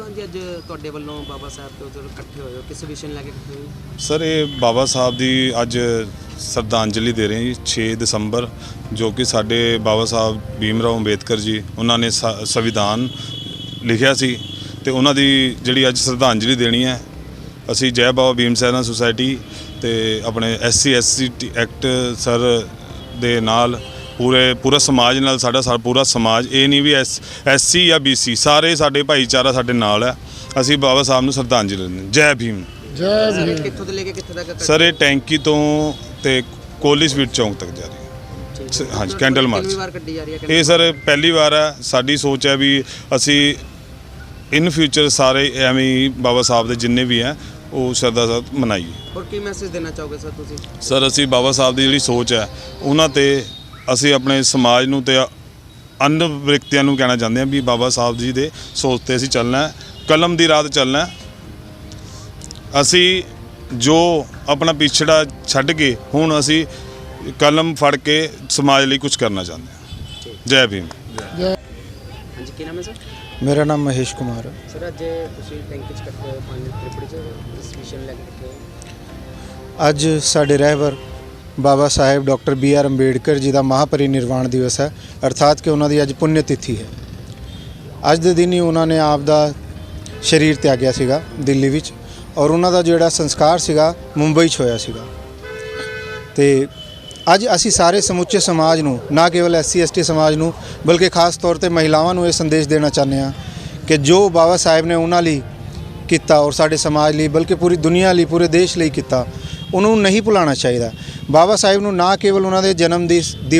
ਹਾਂਜੀ ਅੱਜ ਤੁਹਾਡੇ ਵੱਲੋਂ ਬਾਬਾ ਸਾਹਿਬ ਦੇ ਉਧਰ ਇਕੱਠੇ ਹੋਏ ਹੋ, ਕਿਸ ਵਿਸ਼ੇ ਲੈ ਕੇ ਇਕੱਠੇ ਹੋਏ ਸਰ, ਇਹ ਬਾਬਾ ਸਾਹਿਬ ਦੀ ਅੱਜ ਸ਼ਰਧਾਂਜਲੀ ਦੇ ਰਹੇ ਜੀ 6 ਦਸੰਬਰ, ਜੋ ਕਿ ਸਾਡੇ ਬਾਬਾ ਸਾਹਿਬ ਭੀਮ ਰਾਓ ਅੰਬੇਦਕਰ ਜੀ, ਉਹਨਾਂ ਨੇ ਸ- ਸੰਵਿਧਾਨ ਲਿਖਿਆ ਸੀ ਤੇ ਉਹਨਾਂ ਦੀ ਜਿਹੜੀ ਅੱਜ ਸ਼ਰਧਾਂਜਲੀ ਦੇਣੀ ਹੈ, ਅਸੀਂ ਜੈ ਬਾਬਾ ਭੀਮ ਸੈਨਾ ਸੁਸਾਇਟੀ ਤੇ ਆਪਣੇ ਐਸਸੀ ਐਸਸੀ ਐਕਟ ਸਰ ਦੇ ਨਾਲ ਪੂਰੇ ਪੂਰਾ ਸਮਾਜ ਨਾਲ ਸਾਡਾ ਸਾਰਾ ਪੂਰਾ ਸਮਾਜ ਇਹ ਨਹੀਂ ਵੀ ਐਸ ਐਸਸੀ ਜਾਂ ਬੀਸੀ ਸਾਰੇ ਸਾਡੇ ਭਾਈਚਾਰਾ ਸਾਡੇ ਨਾਲ ਹੈ। ਅਸੀਂ ਬਾਬਾ ਸਾਹਿਬ ਨੂੰ ਸ਼ਰਧਾਂਜਲੀ ਦਿੰਦੇ ਹਾਂ। ਜੈ ਭੀਮ। ਸਰ ਇਹ ਕਿੱਥੋਂ ਤੋਂ ਲੈ ਕੇ ਕਿੱਥੇ ਤੱਕ ਇਕੱਠੇ ਸਰ ਇਹ ਟੈਂਕੀ ਤੋਂ ਤੇ ਕੋਲੀ ਸਵੀਟ ਚੌਂਕ ਤੱਕ ਜਾ ਰਹੀ ਹੈ। ਸ- ਹੈ। ਹਾਂਜੀ, ਕੈਂਡਲ ਕਿੰਨੀ ਮਾਰਚ। ਵਾਰ ਕੱਢੀ ਜਾ ਰਹੀ ਹੈ ਇਹ ਸਰ ਪਹਿਲੀ ਵਾਰ ਹੈ। ਸਾਡੀ ਸੋਚ ਹੈ ਵੀ ਅਸੀਂ ਇਨ ਫਿਊਚਰ ਸਾਰੇ ਐਵੇਂ ਹੀ ਬਾਬਾ ਸਾਹਿਬ ਦੇ ਜਿੰਨੇ ਵੀ ਹੈ ਉਹ ਸ਼ਰਧਾ ਸਾਹਿਬ ਮਨਾਈਏ। ਹੋਰ ਕੀ ਮੈਸੇਜ ਦੇਣਾ ਚਾਹੋਗੇ ਸਰ ਤੁਸੀਂ? ਸਰ ਅਸੀਂ ਬਾਬਾ ਸਾਹਿਬ ਦੀ ਜਿਹੜੀ ਸੋਚ ਹੈ ਉਹਨਾਂ ਤੇ ਅਸੀਂ ਆਪਣੇ ਸਮਾਜ ਨੂੰ ਤੇ ਅੰਨ ਵਿਅਕਤੀਆਂ ਨੂੰ ਕਹਿਣਾ ਚਾਹੁੰਦੇ ਹਾਂ ਵੀ ਬਾਬਾ ਸਾਹਿਬ ਜੀ ਦੇ ਸੋਚ ਤੇ ਅਸੀਂ ਚੱਲਣਾ ਹੈ ਕਲਮ ਦੀ ਰਾਹ ਤੇ ਚੱਲਣਾ ਹੈ। ਅਸੀਂ ਜੋ ਆਪਣਾ ਪਿਛੜਾ ਛੱਡ ਕੇ ਹੁਣ ਅਸੀਂ ਕਲਮ ਫੜ ਕੇ ਸਮਾਜ ਲਈ ਕੁਝ ਕਰਨਾ ਚਾਹੁੰਦੇ ਹਾਂ। ਜੈ ਭੀਮ। ਹਾਂਜੀ ਕੀ ਨਾਮ ਹੈ ਸਰ? ਮੇਰਾ ਨਾਮ ਮਹੇਸ਼ ਕੁਮਾਰ ਹੈ। ਸਰ ਅੱਜ ਤੁਸੀਂ ਟੈਂਕੀ 'ਚ ਪੰਜ ਤ੍ਰਿਪੜੀ 'ਚ ਇਸ ਵਿਸ਼ੇ ਲੈ ਕੇ ਅੱਜ ਸਾਡੇ ਰਹਿਬਰ Baba Sahib doctor B R Ambedkar ji ਦਾ ਮਹਾਪਰਿਨਿਰਵਾਣ ਦਿਵਸ ਹੈ, ਅਰਥਾਤ ਕਿ ਉਹਨਾਂ ਦੀ ਅੱਜ ਪੁੰਨ ਤਿਥੀ ਹੈ। ਅੱਜ ਦੇ ਦਿਨ ਹੀ ਉਹਨਾਂ ਨੇ ਆਪ ਦਾ ਸਰੀਰ ਤਿਆਗਿਆ ਸੀਗਾ, ਦਿੱਲੀ ਵਿੱਚ, ਔਰ ਉਹਨਾਂ ਦਾ ਜਿਹੜਾ ਸੰਸਕਾਰ ਸੀਗਾ, ਮੁੰਬਈ 'ਚ ਹੋਇਆ ਸੀਗਾ। ਤੇ ਅੱਜ ਅਸੀਂ ਸਾਰੇ ਸਮੁੱਚੇ ਸਮਾਜ ਨੂੰ, ਨਾ ਕੇਵਲ ਐਸਸੀ ਐਸਟੀ ਸਮਾਜ ਨੂੰ, ਬਲਕਿ ਖਾਸ ਤੌਰ ਤੇ ਮਹਿਲਾਵਾਂ ਨੂੰ ਇਹ ਸੰਦੇਸ਼ ਦੇਣਾ ਚਾਹੁੰਦੇ ਹਾਂ ਕਿ ਜੋ ਬਾਬਾ ਸਾਹਿਬ ਨੇ ਉਹਨਾਂ ਲਈ ਕੀਤਾ ਔਰ ਸਾਡੇ ਸਮਾਜ ਲਈ, ਬਲਕਿ ਪੂਰੀ ਦੁਨੀਆ ਲਈ, ਪੂਰੇ ਦੇਸ਼ ਲਈ ਕੀਤਾ, ਉਹਨੂੰ ਨਹੀਂ ਭੁਲਾਉਣਾ ਚਾਹੀਦਾ। ਬਾਬਾ ਸਾਹਿਬ ਨੂੰ ਨਾ ਕੇਵਲ ਉਹਨਾਂ ਦੇ ਜਨਮ ਦੀ ਦਿਵਸ